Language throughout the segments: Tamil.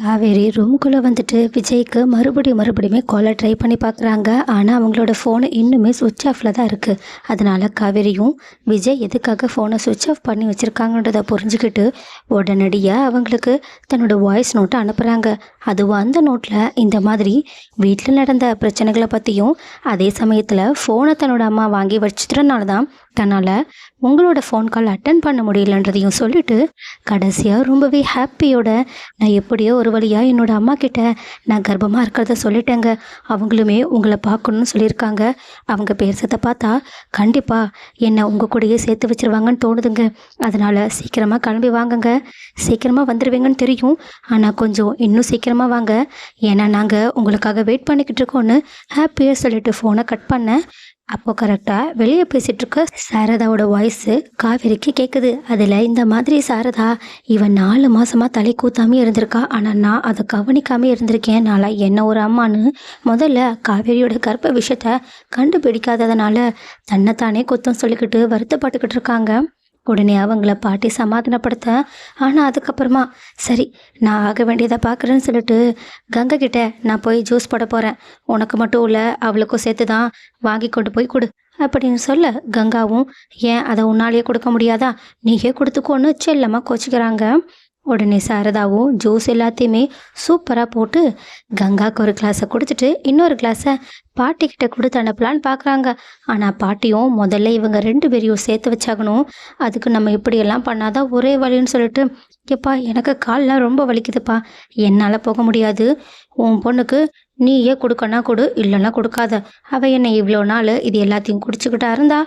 காவேரி ரூம்குள்ளே வந்துட்டு விஜய்க்கு மறுபடியும் மறுபடியுமே காலை ட்ரை பண்ணி பார்க்குறாங்க. ஆனால் அவங்களோட ஃபோனு இன்னுமே சுவிட்ச் ஆஃபில் தான் இருக்குது அதனால் காவேரியும் விஜய் எதுக்காக ஃபோனை சுவிட்ச் ஆஃப் பண்ணி வச்சுருக்காங்கன்றதை புரிஞ்சுக்கிட்டு உடனடியாக அவங்களுக்கு தன்னோட வாய்ஸ் நோட்டை அனுப்புகிறாங்க அதுவும் அந்த நோட்டில் இந்த மாதிரி வீட்டில் நடந்த பிரச்சனைகளை பற்றியும் அதே சமயத்தில் ஃபோனை தன்னோட அம்மா வாங்கி வச்சுட்டனால தான் தன்னால் உங்களோட ஃபோன் கால் அட்டன் பண்ண முடியலன்றதையும் சொல்லிவிட்டு கடைசியாக ரொம்பவே ஹாப்பியோட நான் எப்படியோ ஒரு வழியாக என்னோட அம்மா கிட்ட நான் கர்ப்பமாக இருக்கிறத சொல்லிட்டேங்க. அவங்களுமே உங்களை பார்க்கணும்னு சொல்லியிருக்காங்க. அவங்க பேசுறத பார்த்தா கண்டிப்பாக என்னை உங்கள் கூடயே சேர்த்து வச்சிருவாங்கன்னு தோணுதுங்க. அதனால் சீக்கிரமாக கிளம்பி வாங்குங்க. சீக்கிரமாக வந்துடுவீங்கன்னு தெரியும். ஆனால் கொஞ்சம் இன்னும் சீக்கிரமாக வாங்க. ஏன்னா நாங்கள் உங்களுக்காக வெயிட் பண்ணிக்கிட்டு இருக்கோன்னு ஹாப்பியாக சொல்லிட்டு ஃபோனை கட் பண்ணேன். அப்போ கரெக்டாக வெளியே பேசிகிட்டு இருக்க சாரதாவோட வாய்ஸு காவேரிக்கு கேட்குது அதில் இந்த மாதிரி சாரதா இவன் நாலு மாசமாக தலை கூத்தாமே இருந்திருக்கா. ஆனால் நான் அதை கவனிக்காமல் இருந்திருக்கேன். நாளா என்ன ஒரு அம்மான்னு முதல்ல காவேரியோட கர்ப்ப விஷயத்த கண்டுபிடிக்காததுனால தன்னைத்தானே குத்தம் சொல்லிக்கிட்டு வருத்தப்பட்டுக்கிட்டு இருக்காங்க. உடனே அவங்கள பாட்டி சமாதானப்படுத்த. ஆனால் அதுக்கப்புறமா சரி நான் ஆக வேண்டியதை பார்க்குறேன்னு சொல்லிட்டு கங்கை கிட்ட நான் போய் ஜூஸ் போட போகிறேன் உனக்கு மட்டும் இல்லை அவளுக்கும் சேர்த்து தான் வாங்கி கொண்டு போய் கொடு. அப்படின்னு சொல்ல கங்காவும் ஏன் அதை உன்னாலேயே கொடுக்க முடியாதா? நீயே கொடுத்துக்கோன்னு செல்லமாக கோச்சிக்கிறாங்க. உடனே சாரதாவும் ஜூஸ் எல்லாத்தையுமே சூப்பராக போட்டு கங்காவுக்கு ஒரு கிளாஸை கொடுத்துட்டு இன்னொரு கிளாஸை பாட்டிக்கிட்ட கொடுத்து அனுப்பலான்னு பார்க்குறாங்க ஆனால் பாட்டியும் முதல்ல இவங்க ரெண்டு பேரையும் சேர்த்து வச்சாகணும். அதுக்கு நம்ம இப்படியெல்லாம் பண்ணாதான் ஒரே வழின்னு சொல்லிட்டு எப்பா எனக்கு கால்லாம் ரொம்ப வலிக்குதுப்பா. என்னால் போக முடியாது. உன் பொண்ணுக்கு நீயே கொடுக்கனா கொடு இல்லைன்னா கொடுக்காத. அவள் என்னை இவ்வளோ நாள் இது எல்லாத்தையும் குடிச்சுக்கிட்டா இருந்தா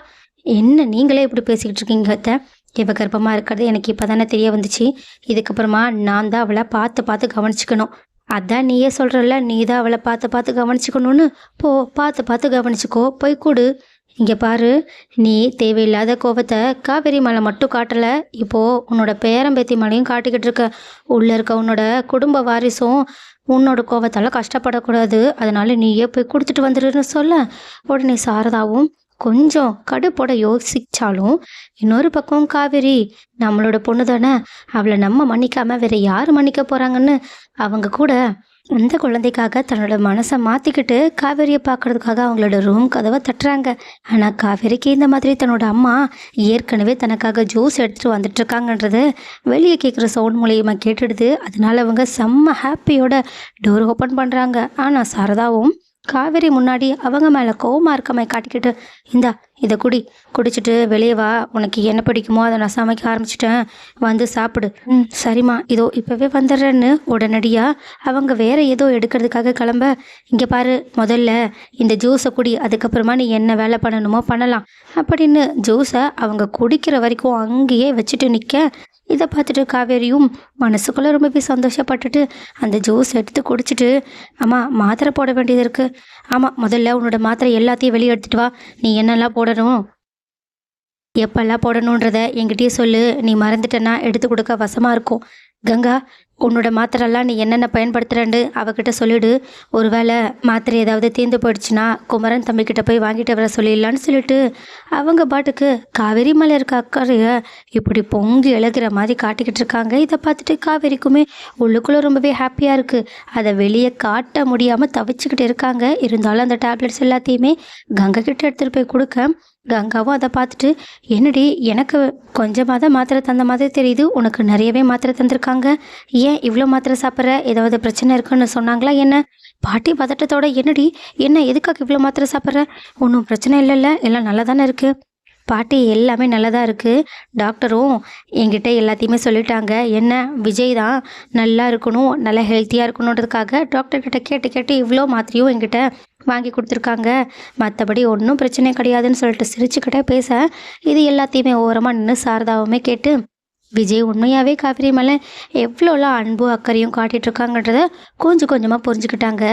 என்ன நீங்களே இப்படி பேசிக்கிட்டு இருக்கீங்க இவ கர்ப்பமாக இருக்கிறது எனக்கு இப்போ தானே தெரிய வந்துச்சு. இதுக்கப்புறமா நான் தான் அவளை பார்த்து பார்த்து கவனிச்சுக்கணும். அதான் நீயே சொல்கிறல்ல நீ தான் அவளை பார்த்து பார்த்து கவனிச்சுக்கணும்னு. போ பார்த்து பார்த்து கவனிச்சுக்கோ போய் கொடு. இங்கே பாரு நீ தேவையில்லாத கோபத்தை காவேரி மலை மட்டும் காட்டலை. இப்போது உன்னோட பேரம்பேத்தி மலையும் காட்டிக்கிட்டு இருக்க. உள்ளே இருக்க உன்னோட குடும்ப வாரிசும் உன்னோட கோபத்தால் கஷ்டப்படக்கூடாது. அதனால நீயே போய் கொடுத்துட்டு வந்துடுன்னு சொல்ல. உடனே சாரதாவும் கொஞ்சம் கடுப்போட யோசிச்சாலும் இன்னொரு பக்கம் காவேரி நம்மளோட பொண்ணு தானே அவளை நம்ம மன்னிக்காம வேற யார் மன்னிக்க போறாங்கன்னு அவங்க கூட அந்த குழந்தைக்காக தன்னோட மனசை மாற்றிக்கிட்டு காவேரியை பார்க்கறதுக்காக அவங்களோட ரூம் கதவை தட்டுறாங்க. ஆனால் காவேரிக்கு இந்த மாதிரி தன்னோட அம்மா ஏற்கனவே தனக்காக ஜூஸ் எடுத்துகிட்டு வந்துட்டு இருக்காங்கன்றது வெளியே கேட்குற சவுண்ட் மூலியமாக கேட்டுடுது. அதனால அவங்க செம்ம ஹாப்பியோட டோர் ஓப்பன் பண்ணுறாங்க ஆனால் சாரதாவும் காவேரி முன்னாடி அவங்க மேலே கோவமாக இருக்கமை காட்டிக்கிட்டு இந்தா இதை குடி. குடிச்சிட்டு வெளியே வா. உனக்கு என்ன பிடிக்குமோ அதை நான் சமைக்க ஆரம்பிச்சிட்டேன். வந்து சாப்பிடு. ம் சரிம்மா. இதோ இப்போவே வந்துடுறேன்னு உடனடியாக அவங்க வேற ஏதோ எடுக்கிறதுக்காக கிளம்ப. இங்கே பாரு முதல்ல இந்த ஜூஸை குடி. அதுக்கப்புறமா நீ என்ன வேலை பண்ணணுமோ பண்ணலாம். அப்படின்னு ஜூஸை அவங்க குடிக்கிற வரைக்கும் அங்கேயே வச்சுட்டு நிற்க இதை பார்த்துட்டு காவேரியும் மனசுக்குள்ளே ரொம்பவே சந்தோஷப்பட்டுட்டு அந்த ஜூஸ் எடுத்து குடிச்சிட்டு ஆமாம் மாத்திரை போட வேண்டியது இருக்குது ஆமாம் முதல்ல உன்னோட மாத்திரை எல்லாத்தையும் வெளியே எடுத்துகிட்டு வா. நீ என்னெல்லாம் போடணும்? எப்பெல்லாம் போடணுன்றத என்கிட்டயே சொல்லு. நீ மறந்துட்டேன்னா எடுத்து கொடுக்க வசமாக இருக்கும். கங்கா உன்னோட மாத்திரெல்லாம் நீ என்னென்ன பயன்படுத்துகிறேன்னு அவகிட்ட சொல்லிடு. ஒருவேளை மாத்திரை ஏதாவது தீர்ந்து போயிடுச்சுன்னா குமரன் தம்பிக்கிட்ட போய் வாங்கிட்டு வர சொல்லிடலான்னு சொல்லிட்டு அவங்க பாட்டுக்கு காவேரி மலை இருக்க அக்கறையை இப்படி பொங்கி எழுகிற மாதிரி காட்டிக்கிட்டு இருக்காங்க. இதை பார்த்துட்டு காவேரிக்குமே உள்ளுக்குள்ளே ரொம்பவே ஹாப்பியாக இருக்குது அதை வெளியே காட்ட முடியாமல் தவிச்சுக்கிட்டு இருக்காங்க. இருந்தாலும் அந்த டேப்லெட்ஸ் எல்லாத்தையுமே கங்கை கிட்ட எடுத்துகிட்டு போய் கொடுக்க கங்காவும் அதை பார்த்துட்டு என்னடி எனக்கு கொஞ்சமாக தான் மாத்திரை தந்த மாதிரி தெரியுது. உனக்கு நிறையவே மாத்திரை தந்திருக்காங்க. ஏன் இவ்வளோ மாத்திரை சாப்பிட்ற? ஏதாவது பிரச்சனை இருக்குன்னு சொன்னாங்களா என்ன? பாட்டி பதட்டத்தோட என்னடி என்ன எதுக்காக இவ்வளோ மாத்திரை சாப்பிட்ற? ஒன்றும் பிரச்சனை இல்லைல்ல. எல்லாம் நல்லா தானே இருக்குது பாட்டி எல்லாமே நல்லதாக இருக்குது டாக்டரும் என்கிட்ட எல்லாத்தையுமே சொல்லிட்டாங்க. என்ன விஜய் தான் நல்லா இருக்கணும் நல்லா ஹெல்த்தியாக இருக்கணுன்றதுக்காக டாக்டர்கிட்ட கேட்டு கேட்டு இவ்வளோ மாத்திரையும் என்கிட்ட வாங்கி கொடுத்துருக்காங்க. மற்றபடி ஒன்றும் பிரச்சனை கிடையாதுன்னு சொல்லிட்டு சிரிச்சுக்கிட்டே பேச இது எல்லாத்தையுமே ஓரமாக நின்று சாரதாவுமே கேட்டு விஜய் உண்மையாகவே காவிரி மேலே எவ்வளோலாம் அன்பும் அக்கறையும் காட்டிட்டு இருக்காங்கன்றத கொஞ்சம் கொஞ்சமாக புரிஞ்சுக்கிட்டாங்க.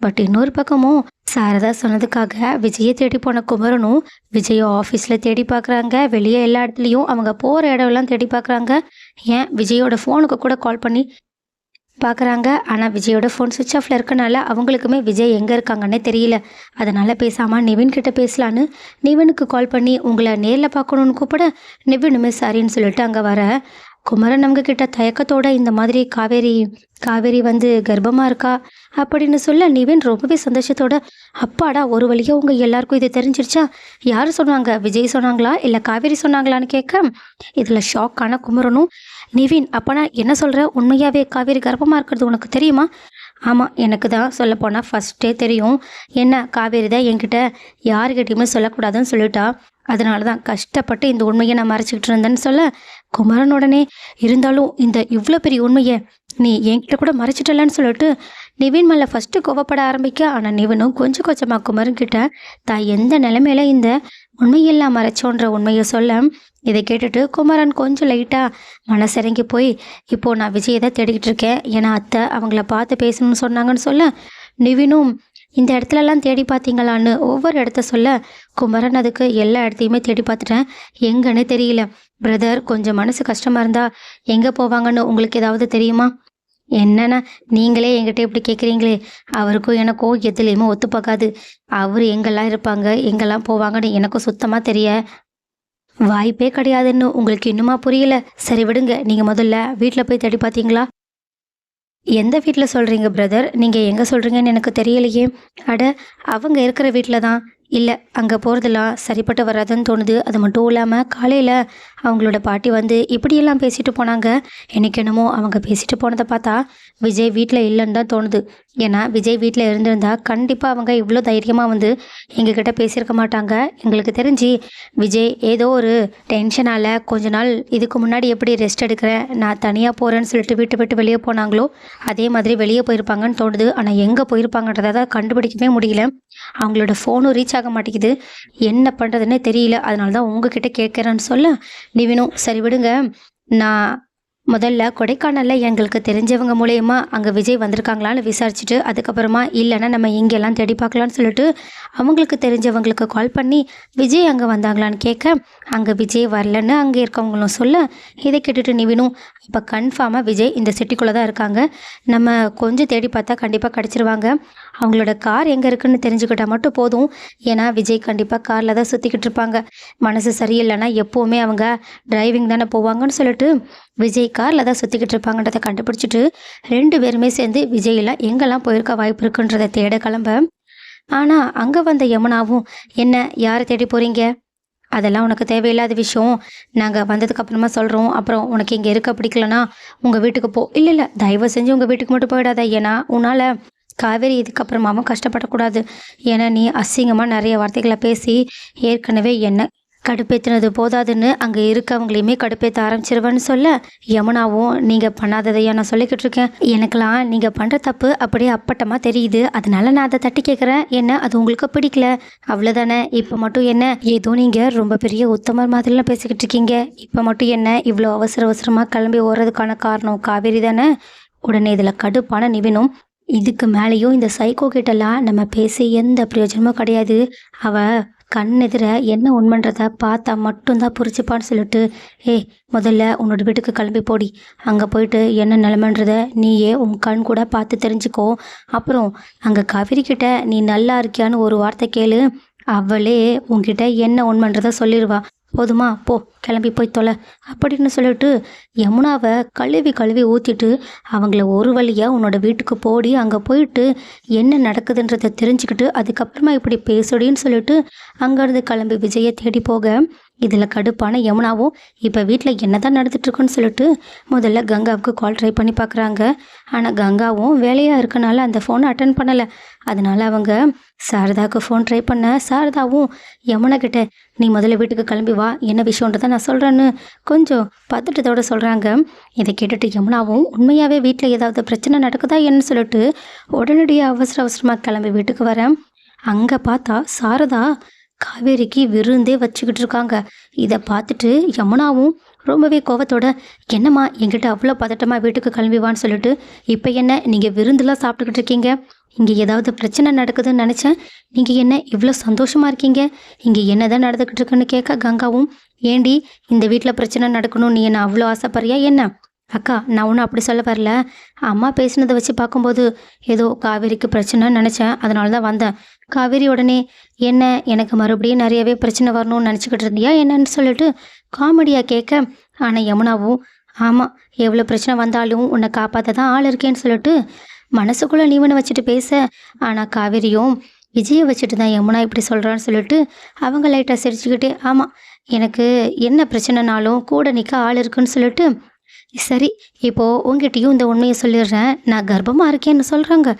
பட் இன்னொரு பக்கமும் சாரதா சொன்னதுக்காக விஜயை தேடி போன குமரனும் விஜயை ஆஃபீஸில் தேடி பார்க்குறாங்க வெளியே எல்லா இடத்துலையும் அவங்க போகிற இடம்லாம் தேடி பார்க்குறாங்க ஏன்? விஜயோட ஃபோனுக்கு கூட கால் பண்ணி பார்க்குறாங்க ஆனால் விஜயோட ஃபோன் சுவிட்ச் ஆஃபில் இருக்கனால அவங்களுக்குமே விஜய் எங்கே இருக்காங்கன்னே தெரியல. அதனால் பேசாமல் நிவின் கிட்ட பேசலான்னு நிவினுக்கு கால் பண்ணி உங்களை நேரில் பார்க்கணுன்னு கூப்பிட. நிவினுமே சரின்னு சொல்லிட்டு அங்கே வர. குமரன் அவங்க கிட்ட தயக்கத்தோட இந்த மாதிரி காவேரி காவேரி வந்து கர்ப்பமா இருக்கா? அப்படின்னு சொல்ல நிவின் ரொம்பவே சந்தோஷத்தோட அப்பாடா ஒரு வழியா உங்க எல்லாருக்கும் இது தெரிஞ்சிருச்சா? யார் சொன்னாங்க? விஜய் சொன்னாங்களா? இல்லை காவேரி சொன்னாங்களான்னு கேட்க இதில் ஷாக்கான குமரனும் நிவின் அப்பனா என்ன சொல்ற? உண்மையாவே காவேரி கர்ப்பமா இருக்கிறது உனக்கு தெரியுமா? ஆமாம் எனக்கு தான் சொல்லப்போனால் ஃபஸ்ட்டே தெரியும். என்ன காவேரி தான் என்கிட்ட யாருக்கிட்டையுமே சொல்லக்கூடாதுன்னு சொல்லிட்டா. அதனால தான் கஷ்டப்பட்டு இந்த உண்மையை நான் மறைச்சிக்கிட்டு இருந்தேன்னு சொல்ல குமரன் உடனே இருந்தாலும் இந்த இவ்வளோ பெரிய உண்மையை நீ என்கிட்ட கூட மறைச்சிட்டலன்னு சொல்லிட்டு நிவின் மேலே ஃபஸ்ட்டு கோவப்பட ஆரம்பிக்க. ஆனால் நிவினும் கொஞ்சம் கொஞ்சமாக குமருக்கிட்ட தான் எந்த நிலைமையில இந்த உண்மையெல்லாம் மறைச்சோன்ற உண்மையை சொல்ல? இதை கேட்டுட்டு குமரன் கொஞ்சம் லைட்டாக மனசிறங்கி போய் இப்போது நான் விஜயை தான் தேடிக்கிட்டு இருக்கேன். ஏன்னா அத்தை அவங்கள பார்த்து பேசணும்னு சொன்னாங்கன்னு சொல்ல நிவினும் இந்த இடத்துலலாம் தேடி பார்த்தீங்களான்னு ஒவ்வொரு இடத்த சொல்ல குமரன் அதுக்கு எல்லா இடத்தையுமே தேடி பார்த்துட்டேன். எங்கன்னு தெரியல. பிரதர் கொஞ்சம் மனசு கஷ்டமாக இருந்தால் எங்கே போவாங்கன்னு உங்களுக்கு ஏதாவது தெரியுமா? என்னண்ணா நீங்களே என்கிட்ட இப்படி கேட்குறீங்களே அவருக்கும் எனக்கும் எதுலேயுமே ஒத்து பார்க்காது அவர் எங்கெல்லாம் இருப்பாங்க எங்கெல்லாம் போவாங்கன்னு எனக்கும் சுத்தமாக தெரிய வாய்ப்பே கிடையாதுன்னு உங்களுக்கு இன்னுமா புரியல? சரி விடுங்க. நீங்கள் முதல்ல வீட்டில் போய் தேடி பார்த்தீங்களா எந்த வீட்டில் சொல்கிறீங்க பிரதர் நீங்கள் எங்கே சொல்கிறீங்கன்னு எனக்கு தெரியலையே. அட அவங்க இருக்கிற வீட்டில் தான் இல்லை அங்கே போகிறதெல்லாம் சரிப்பட்டு வராதுன்னு தோணுது. அது மட்டும் இல்லாமல் காலையில் அவங்களோட பாட்டி வந்து இப்படியெல்லாம் பேசிட்டு போனாங்க. எனக்கு என்னமோ அவங்க பேசிட்டு போனதை பார்த்தா விஜய் வீட்டில் இல்லைன்னு தான் தோணுது. ஏன்னா விஜய் வீட்டில் இருந்திருந்தா கண்டிப்பாக அவங்க இவ்வளோ தைரியமாக வந்து எங்ககிட்ட பேசியிருக்க மாட்டாங்க. எங்களுக்கு தெரிஞ்சு விஜய் ஏதோ ஒரு டென்ஷனால் கொஞ்ச நாள் இதுக்கு முன்னாடி எப்படி ரெஸ்ட் எடுக்கிறேன் நான் தனியாக போகிறேன்னு சொல்லிட்டு வீட்டை விட்டு வெளியே போனாங்களோ அதே மாதிரி வெளியே போயிருப்பாங்கன்னு தோணுது. ஆனால் எங்கே போயிருப்பாங்கன்றதை தான் கண்டுபிடிக்கவே முடியல. அவங்களோட ஃபோனும் ரீச் ஆக மாட்டேங்குது. என்ன பண்ணுறதுன்னே தெரியல. அதனால தான் உங்ககிட்ட கேட்குறேன்னு சொல்ல நிவினும் சரி விடுங்க. நான் முதல்ல கொடைக்கானலில் எங்களுக்கு தெரிஞ்சவங்க மூலயமா அங்கே விஜய் வந்திருக்காங்களான்னு விசாரிச்சுட்டு அதுக்கப்புறமா இல்லைன்னா நம்ம இங்கெல்லாம் தேடி பார்க்கலான்னு சொல்லிட்டு அவங்களுக்கு தெரிஞ்சவங்களுக்கு கால் பண்ணி விஜய் அங்கே வந்தாங்களான்னு கேட்க அங்கே விஜய் வரலன்னு அங்கே இருக்கவங்களும் சொல்ல இதை கேட்டுட்டு நிவினும் இப்போ கன்ஃபார்மாக விஜய் இந்த சிட்டிக்குள்ளே தான் இருக்காங்க. நம்ம கொஞ்சம் தேடி பார்த்தா கண்டிப்பாக கிடச்சிருவாங்க. அவங்களோட கார் எங்கே இருக்குன்னு தெரிஞ்சுக்கிட்டால் மட்டும் போதும். ஏன்னா விஜய் கண்டிப்பாக காரில் தான் சுற்றிக்கிட்டு இருப்பாங்க. மனசு சரியில்லைன்னா எப்போவுமே அவங்க டிரைவிங் தானே போவாங்கன்னு சொல்லிட்டு விஜய் காரில் தான் சுற்றிக்கிட்டு இருப்பாங்கன்றதை கண்டுபிடிச்சிட்டு ரெண்டு பேருமே சேர்ந்து விஜயெல்லாம் எங்கெல்லாம் போயிருக்க வாய்ப்பு இருக்குன்றதை தேட கிளம்ப. ஆனால் அங்கே வந்த யமுனாவும் என்ன யாரை தேடி போகிறீங்க அதெல்லாம் உனக்கு தேவையில்லாத விஷயம். நாங்கள் வந்ததுக்கு அப்புறமா சொல்கிறோம் அப்புறம் உனக்கு இங்கே இருக்க பிடிக்கலனா உங்கள் வீட்டுக்கு போ. இல்லை இல்லை தயவு செஞ்சு உங்கள் வீட்டுக்கு மட்டும் போயிடாத. ஏன்னா உன்னால் காவேரி இதுக்கப்புறமாவும் கஷ்டப்படக்கூடாது. ஏன்னா நீ அசிங்கமாக நிறைய வார்த்தைகளை பேசி ஏற்கனவே என்ன கடுப்பேற்றினது போதாதுன்னு அங்கே இருக்கவங்களையுமே கடுப்பேற்ற ஆரம்பிச்சிருவேன்னு சொல்ல யமுனாவும் நீங்கள் பண்ணாததையா நான் சொல்லிக்கிட்டு இருக்கேன். எனக்கெல்லாம் நீங்கள் பண்ணுற தப்பு அப்படியே அப்பட்டமாக தெரியுது. அதனால நான் அதை தட்டி கேட்குறேன் என்ன? அது உங்களுக்கு பிடிக்கல. அவ்வளோதானே இப்போ மட்டும் என்ன? ஏதோ நீங்கள் ரொம்ப பெரிய உத்தமர் மாதிரிலாம் பேசிக்கிட்டு இருக்கீங்க. இப்போ மட்டும் என்ன? இவ்வளோ அவசர அவசரமாக கிளம்பி ஓடுறதுக்கான காரணம் காவேரி தானே? உடனே இதில் கடுப்பான நிவினும் இதுக்கு மேலேயும் இந்த சைக்கோ கிட்டலாம் நம்ம பேசி எந்த பிரயோஜனமும் கிடையாது. அவள் கண் எதிர என்ன உண்மைன்றத பார்த்தா மட்டும்தான் புரிச்சுப்பான்னு சொல்லிட்டு ஏய் முதல்ல உன்னோட வீட்டுக்கு கிளம்பி போடி. அங்கே போயிட்டு என்ன நிலமன்றத நீயே உன் கண் கூட பார்த்து தெரிஞ்சுக்கோ. அப்புறம் அங்கே காவிரி கிட்ட நீ நல்லா இருக்கியான்னு ஒரு வார்த்தை கேளு. அவளே உன்கிட்ட என்ன உண்மைன்றத சொல்லிடுவா போதுமா போ கிளம்பி போய் தொலை அப்படின்னு சொல்லிட்டு யமுனாவை கழுவி கழுவி ஊற்றிட்டு அவங்கள ஒரு வழியாக உன்னோட வீட்டுக்கு போடி அங்கே போயிட்டு என்ன நடக்குதுன்றதை தெரிஞ்சுக்கிட்டு அதுக்கப்புறமா இப்படி பேசுடின்னு சொல்லிட்டு அங்கேருந்து கிளம்பி விஜயை தேடி போக இதில் கடுப்பான யமுனாவும் இப்போ வீட்டில் என்ன தான் நடந்துட்டுருக்குன்னு சொல்லிட்டு முதல்ல கங்காவுக்கு கால் ட்ரை பண்ணி பார்க்குறாங்க. ஆனால் கங்காவும் வேலையாக இருக்கனால அந்த ஃபோனை அட்டன் பண்ணலை. அதனால் அவங்க சாரதாவுக்கு ஃபோன் ட்ரை பண்ண சாரதாவும் யமுனா கிட்ட நீ முதல்ல வீட்டுக்கு கிளம்பி வா என்ன விஷயன்றதை நான் சொல்கிறேன்னு கொஞ்சம் பதட்டத்தோட சொல்கிறாங்க இதை கேட்டுட்டு யமுனாவும் உண்மையாகவே வீட்டில் ஏதாவது பிரச்சனை நடக்குதா என்னன்னு சொல்லிட்டு உடனடியாக அவசர அவசரமாக கிளம்பி வீட்டுக்கு வரேன். அங்கே பார்த்தா சாரதா காவேரிக்கு விருந்தே வச்சுக்கிட்டு இருக்காங்க. இதை பார்த்துட்டு யமுனாவும் ரொம்பவே கோவத்தோட என்னம்மா என்கிட்ட அவ்வளோ பதட்டமாக வீட்டுக்கு கிளம்பி வான்னு சொல்லிட்டு இப்போ என்ன நீங்கள் விருந்துலாம் சாப்பிட்டுக்கிட்டு இருக்கீங்க? இங்கே ஏதாவது பிரச்சனை நடக்குதுன்னு நினச்சேன். நீங்கள் என்ன இவ்வளோ சந்தோஷமாக இருக்கீங்க? இங்கே என்ன தான் நடந்துக்கிட்டு இருக்குன்னு கேட்க கங்காவும் ஏண்டி இந்த வீட்டில் பிரச்சனை நடக்கணும் நீ என்ன அவ்வளோ ஆசைப்படுறியா என்ன? அக்கா நான் ஒன்றும் அப்படி சொல்ல வரல. அம்மா பேசினதை வச்சு பார்க்கும்போது ஏதோ காவேரிக்கு பிரச்சனைன்னு நினச்சேன். அதனால தான் வந்தேன். காவேரி உடனே என்ன எனக்கு மறுபடியும் நிறையவே பிரச்சனை வரணும்னு நினச்சிக்கிட்டு இருந்தியா? என்னன்னு சொல்லிட்டு காமெடியாக கேட்க ஆனால் யமுனாவும் ஆமாம் எவ்வளோ பிரச்சனை வந்தாலும் உன்னை காப்பாற்ற தான் ஆள் இருக்கேன்னு சொல்லிட்டு மனசுக்குள்ளே நீவனை வச்சுட்டு பேச ஆனால் காவேரியும் விஜயை வச்சுட்டு தான் யமுனா இப்படி சொல்கிறான்னு சொல்லிட்டு அவங்க லைட்டாக சிரிச்சுக்கிட்டே ஆமாம் எனக்கு என்ன பிரச்சனைனாலும் கூட நிற்க ஆள் இருக்குன்னு சொல்லிட்டு சரி இப்போது உங்ககிட்டயும் இந்த உண்மையை சொல்லிடுறேன். நான் கர்ப்பமாக இருக்கேன்னு சொல்கிறாங்க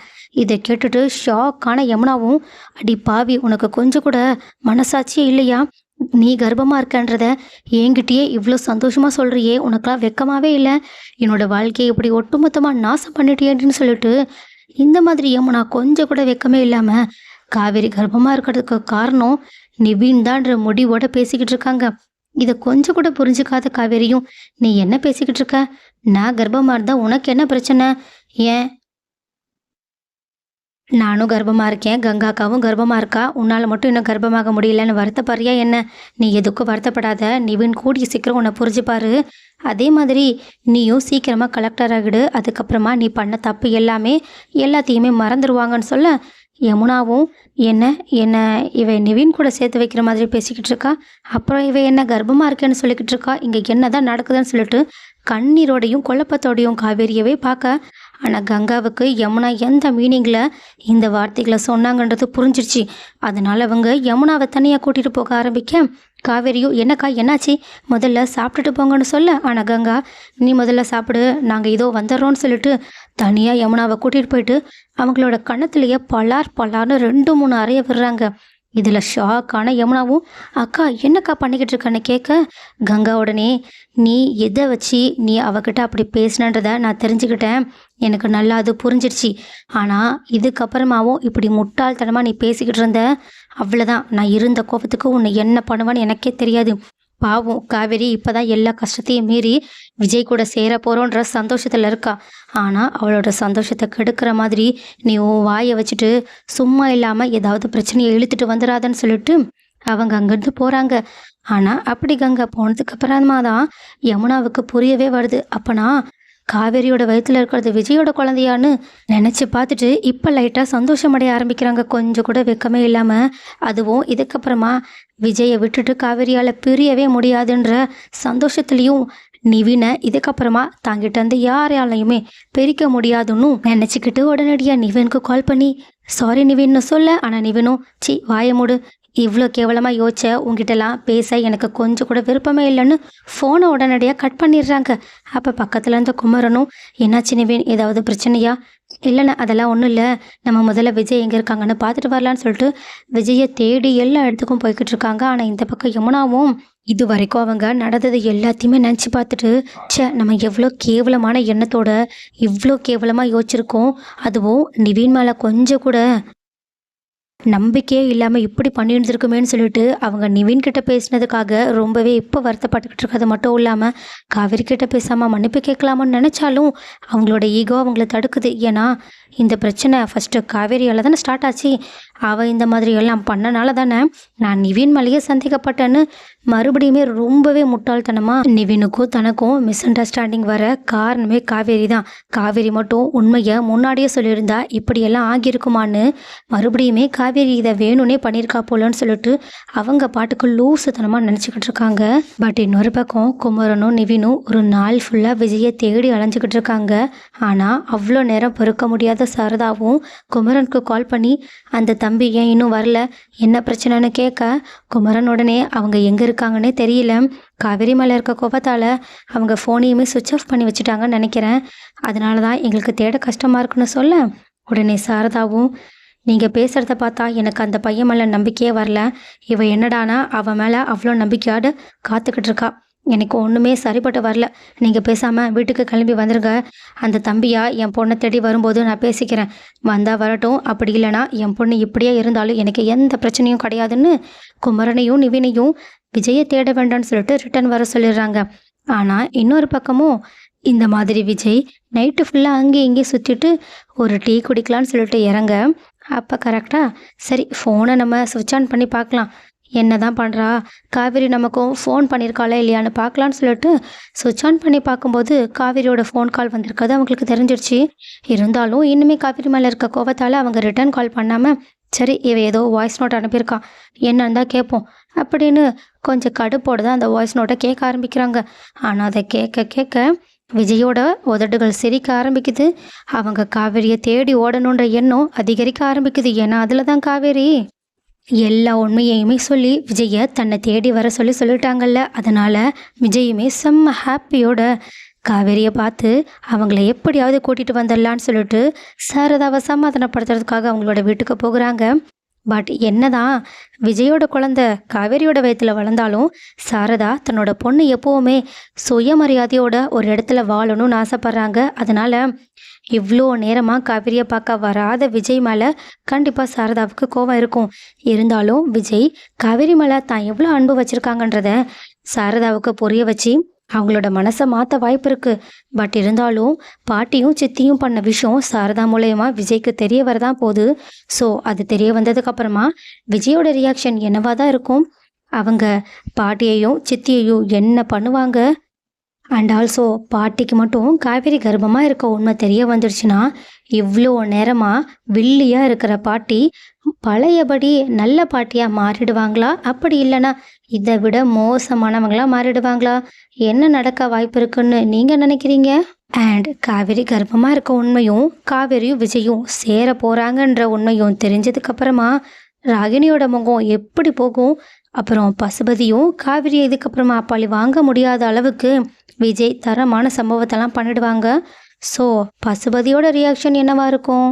இதை கேட்டுட்டு ஷாக்கான யமுனாவும் அடி பாவி உனக்கு கொஞ்சம் கூட மனசாட்சியே இல்லையா? நீ கர்ப்பமாக இருக்கன்றத என்கிட்டயே இவ்வளோ சந்தோஷமாக சொல்கிறியே உனக்கெலாம் வெக்கமாகவே இல்லை. என்னோட வாழ்க்கையை இப்படி ஒட்டுமொத்தமாக நாசம் பண்ணிட்டியேன்னு சொல்லிட்டு இந்த மாதிரி யமுனா கொஞ்சம் கூட வெக்கமே இல்லாமல் காவேரி கர்ப்பமாக இருக்கிறதுக்கு காரணம் நிவீன் தான்ற முடிவோட பேசிக்கிட்டு இருக்காங்க. இதை கொஞ்சம் கூட புரிஞ்சுக்காத காவேரியும் நீ என்ன பேசிக்கிட்டு இருக்க? நான் கர்ப்பமாக இருந்தால் உனக்கு என்ன பிரச்சனை? ஏன்? நானும் கர்ப்பமாக இருக்கேன் கங்காக்காவும் கர்ப்பமாக இருக்கா உன்னால் மட்டும் இன்னும் கர்ப்பமாக முடியலன்னு வருத்தப்படுறியா என்ன? நீ எதுக்கும் வருத்தப்படாத நிவின் கூடிய சீக்கிரம் உன்னை புரிஞ்சுப்பாரு. அதே மாதிரி நீயும் சீக்கிரமாக கலெக்டர் ஆகிடு அதுக்கப்புறமா நீ பண்ண தப்பு எல்லாமே எல்லாத்தையுமே மறந்துடுவாங்கன்னு சொல்ல யமுனாவும் என்ன என்ன இவ நிவின் கூட சேர்த்து வைக்கிற மாதிரி பேசிக்கிட்டு இருக்கா? அப்புறம் இவ என்ன கர்ப்பமாக இருக்கேன்னு சொல்லிக்கிட்டு இருக்கா? இங்கே என்ன தான் நடக்குதுன்னு சொல்லிட்டு கண்ணீரோடையும் குழப்பத்தோடையும் காவேரியவே பார்க்க ஆனால் கங்காவுக்கு யமுனா எந்த மீனிங்கில் இந்த வார்த்தைகளை சொன்னாங்கன்றது புரிஞ்சிருச்சு. அதனால் அவங்க யமுனாவை தனியாக கூட்டிகிட்டு போக ஆரம்பிக்க. காவேரியோ என்னக்கா என்னாச்சு? முதல்ல சாப்பிட்டுட்டு போங்கன்னு சொல்ல. ஆனால் கங்கா நீ முதல்ல சாப்பிடு. நாங்கள் இதோ வந்துடுறோன்னு சொல்லிட்டு தனியாக யமுனாவை கூட்டிகிட்டு போயிட்டு அவங்களோட கணத்துலேயே பலார் பலார்னு ரெண்டு மூணு அறைய விடுறாங்க. இதில் ஷாக்கான யமுனாவும் அக்கா என்னக்கா பண்ணிக்கிட்டு இருக்கேன்னு கேட்க கங்கா உடனே நீ எதை வச்சு நீ அவகிட்ட அப்படி பேசினன்றத நான் தெரிஞ்சுக்கிட்டேன். எனக்கு நல்லா அது புரிஞ்சிடுச்சு ஆனால் இதுக்கப்புறமாவும் இப்படி முட்டாள்தனமாக நீ பேசிக்கிட்டு இருந்த அவ்வளோதான் நான் இருந்த கோபத்துக்கு உன்னை என்ன பண்ணுவேன்னு எனக்கே தெரியாது. பாவம் காவேரி இப்போதான் எல்லா கஷ்டத்தையும் மீறி விஜய் கூட சேர போகிறோன்ற சந்தோஷத்தில் இருக்கா. ஆனால் அவளோட சந்தோஷத்தை கெடுக்கிற மாதிரி நீ உன் வாயை வச்சுட்டு சும்மா இல்லாமல் ஏதாவது பிரச்சனையை இழுத்துட்டு வந்துடாதன்னு சொல்லிட்டு அவங்க அங்கேருந்து போகிறாங்க ஆனால் அப்படி கங்கா போனதுக்கு அப்புறமா தான் யமுனாவுக்கு புரியவே வருது. அப்போனா காவேரியோட வயிற்றுல இருக்கிறது விஜயோட குழந்தையான்னு நினச்சி பார்த்துட்டு இப்போ லைட்டாக சந்தோஷமடைய ஆரம்பிக்கிறாங்க. கொஞ்சம் கூட வெக்கமே இல்லாமல் அதுவும் இதுக்கப்புறமா விஜயை விட்டுட்டு காவேரியால் பிரியவே முடியாதுன்ற சந்தோஷத்துலேயும் நிவினை இதுக்கப்புறமா தாங்கிட்ட இருந்து யாராலையுமே பிரிக்க முடியாதுன்னு நினச்சிக்கிட்டு உடனடியாக நிவினுக்கு கால் பண்ணி சாரி நிவின்னு சொல்ல. ஆனால் நிவினும் சி வாய மூடு. இவ்வளோ கேவலமாக யோசிச்ச உங்ககிட்டலாம் பேச எனக்கு கொஞ்சம் கூட விருப்பமே இல்லைன்னு ஃபோனை உடனடியாக கட் பண்ணிடுறாங்க. அப்போ பக்கத்தில் இருந்த குமரனும் என்னாச்சு நிவேன்? ஏதாவது பிரச்சனையா? இல்லைண்ணா அதெல்லாம் ஒன்றும் இல்லை. நம்ம முதல்ல விஜய் எங்கே இருக்காங்கன்னு பார்த்துட்டு வரலான்னு சொல்லிட்டு விஜயை தேடி எல்லா இடத்துக்கும் போய்கிட்டு இருக்காங்க. ஆனால் இந்த பக்கம் யமுனாவும் இது வரைக்கும் அவங்க நடந்தது எல்லாத்தையுமே நினச்சி பார்த்துட்டு ச்சே நம்ம எவ்வளோ கேவலமான எண்ணத்தோட இவ்வளோ கேவலமாக யோசிச்சிருக்கோம். அதுவும் நிவீன் மேலே கொஞ்சம் கூட நம்பிக்கையே இல்லாமல் இப்படி பண்ணியிருந்துருக்குமேன்னு சொல்லிட்டு அவங்க நிவின் கிட்ட பேசினதுக்காக ரொம்பவே இப்போ வருத்தப்பட்டுக்கிட்டு இருக்கிறது மட்டும் இல்லாமல் காவேரி கிட்ட பேசாமல் மன்னிப்பு கேட்கலாமான்னு நினச்சாலும் அவங்களோட ஈகோ அவங்கள தடுக்குது. ஏன்னா இந்த பிரச்சனை ஃபஸ்ட்டு காவேரியால் தானே ஸ்டார்ட் ஆச்சு. அவள் இந்த மாதிரி எல்லாம் பண்ணனால தானே நான் நிவின் மேலேயே சந்தேகப்பட்டேன்னு மறுபடியுமே ரொம்பவே முட்டாள்தனமாக நிவினுக்கும் தனக்கும் மிஸ் அண்டர்ஸ்டாண்டிங் வர காரணமே காவேரி தான். காவேரி மட்டும் உண்மையை முன்னாடியே சொல்லியிருந்தா இப்படியெல்லாம் ஆகியிருக்குமான்னு மறுபடியுமே காவேரி இதை வேணும்னே பண்ணியிருக்கா போலன்னு சொல்லிட்டு அவங்க பாட்டுக்கு லூசுத்தனமாக நினச்சிக்கிட்டு இருக்காங்க. பட் இன்னொரு பக்கம் குமரனும் நிவினும் ஒரு நாள் ஃபுல்லாக விஜயை தேடி அலைஞ்சிக்கிட்டு இருக்காங்க. ஆனால் அவ்வளோ நேரம் பொறுக்க முடியாத சரதாவும் குமரனுக்கு கால் பண்ணி அந்த தம்பி ஏன் இன்னும் வரல? என்ன பிரச்சனைன்னு கேட்க குமரன் உடனே அவங்க எங்கே இருக்காங்கன்னே தெரியல. காவேரி மேலே இருக்க கோபத்தால் அவங்க ஃபோனையுமே சுவிட்ச் ஆஃப் பண்ணி வச்சுட்டாங்கன்னு நினைக்கிறேன். அதனால தான் எங்களுக்கு தேட கஷ்டமாக இருக்குன்னு சொல்ல. உடனே சாரதாவும் நீங்கள் பேசுகிறத பார்த்தா எனக்கு அந்த பையன் மேலே நம்பிக்கையே வரல. இவ என்னடானா அவன் மேலே அவ்வளோ நம்பிக்கையாடு காத்துக்கிட்டு இருக்கா. எனக்கு ஒன்றுமே சரிப்பட்டு வரல. நீங்கள் பேசாமல் வீட்டுக்கு கிளம்பி வந்துருங்க. அந்த தம்பியா என் பொண்ணை தேடி வரும்போது நான் பேசிக்கிறேன். வந்தால் வரட்டும். அப்படி இல்லைனா என் பொண்ணு இப்படியே இருந்தாலும் எனக்கு எந்த பிரச்சனையும் கிடையாதுன்னு குமரனையும் நிவினையும் விஜயை தேட வேண்டாம்னு சொல்லிட்டு ரிட்டர்ன் வர சொல்லிடுறாங்க. ஆனால் இன்னொரு பக்கமும் இந்த மாதிரி விஜய் நைட்டு ஃபுல்லாக அங்கேயும் இங்கேயும் சுற்றிட்டு ஒரு டீ குடிக்கலான்னு சொல்லிட்டு இறங்க. அப்போ கரெக்டாக சரி ஃபோனை நம்ம சுவிட்ச் ஆன் பண்ணி பார்க்கலாம். என்ன தான் பண்ணுறா காவேரி நமக்கும் ஃபோன் பண்ணியிருக்காளா இல்லையான்னு பார்க்கலான்னு சொல்லிட்டு சுவிட்ச் ஆன் பண்ணி பார்க்கும்போது காவேரியோட ஃபோன் கால் வந்திருக்காது அவங்களுக்கு தெரிஞ்சிருச்சு. இருந்தாலும் இன்னுமே காவேரி மேலே இருக்க கோவத்தால் அவங்க ரிட்டர்ன் கால் பண்ணாமல் சரி இவ ஏதோ வாய்ஸ் நோட் அனுப்பியிருக்கான் என்னன்னு தான் கேட்போம். அப்படின்னு கொஞ்சம் கடுப்போடு தான் அந்த வாய்ஸ் நோட்டை கேட்க ஆரம்பிக்கிறாங்க. ஆனால் அதை கேட்க கேட்க விஜயோட உதடுகள் சிரிக்க ஆரம்பிக்குது. அவங்க காவேரியை தேடி ஓடணுன்ற எண்ணம் அதிகரிக்க ஆரம்பிக்குது. ஏன்னா அதில் தான் காவேரி. எல்லா உண்மையையுமே சொல்லி விஜயை தன்னை தேடி வர சொல்லி சொல்லிட்டாங்கல்ல. அதனால் விஜயுமே செம்ம ஹாப்பியோட காவேரியை பார்த்து அவங்கள எப்படியாவது கூட்டிகிட்டு வந்துடலான்னு சொல்லிட்டு சாரதாவை சமாதானப்படுத்துறதுக்காக அவங்களோட வீட்டுக்கு போகிறாங்க. பட் என்னதான் விஜயோட குழந்த காவேரியோட வயத்தில் வளர்ந்தாலும் சாரதா தன்னோட பொண்ணு எப்போவுமே சுயமரியாதையோட ஒரு இடத்துல வாழணும்னு ஆசைப்பட்றாங்க. அதனால் இவ்வளோ நேரமாக காவிரியை பார்க்க வராத விஜய் மேலே கண்டிப்பாக சாரதாவுக்கு கோவம் இருக்கும். இருந்தாலும் விஜய் காவேரி மேலே தான் எவ்வளோ அன்பு வச்சுருக்காங்கன்றத சாரதாவுக்கு புரிய வச்சு அவங்களோட மனசை மாற்ற வாய்ப்பு இருக்குது பட் இருந்தாலும் பாட்டியும் சித்தியும் பண்ண விஷயம் சாரதா மூலயமா விஜய்க்கு தெரிய வரதான் போகுது. ஸோ அது தெரிய வந்ததுக்கப்புறமா விஜயோட ரியாக்ஷன் என்னவாக தான் இருக்கும்? அவங்க பாட்டியையும் சித்தியையும் என்ன பண்ணுவாங்க? அண்ட் ஆல்சோ பாட்டிக்கு மட்டும் காவேரி கர்ப்பமாக இருக்க உண்மை தெரிய வந்துடுச்சுன்னா இவ்வளோ நேரமாக வில்லியாக இருக்கிற பாட்டி பழையபடி நல்ல பாட்டியாக மாறிடுவாங்களா? அப்படி இல்லைன்னா இதை விட மோசமானவங்களாக மாறிடுவாங்களா? என்ன நடக்க வாய்ப்பு இருக்குன்னு நீங்கள் நினைக்கிறீங்க? அண்ட் காவேரி கர்ப்பமாக இருக்க உண்மையும் காவேரியும் விஜயும் சேர போகிறாங்கன்ற உண்மையும் தெரிஞ்சதுக்கப்புறமா ராகினியோட முகம் எப்படி போகும்? அப்புறம் பசுபதியும் காவிரியை இதுக்கப்புறமா பழி வாங்க முடியாத அளவுக்கு விஜய் தரமான சம்பவத்தெல்லாம் பண்ணிடுவாங்க. ஸோ பசுபதியோட ரியாக்ஷன் என்னவா இருக்கும்?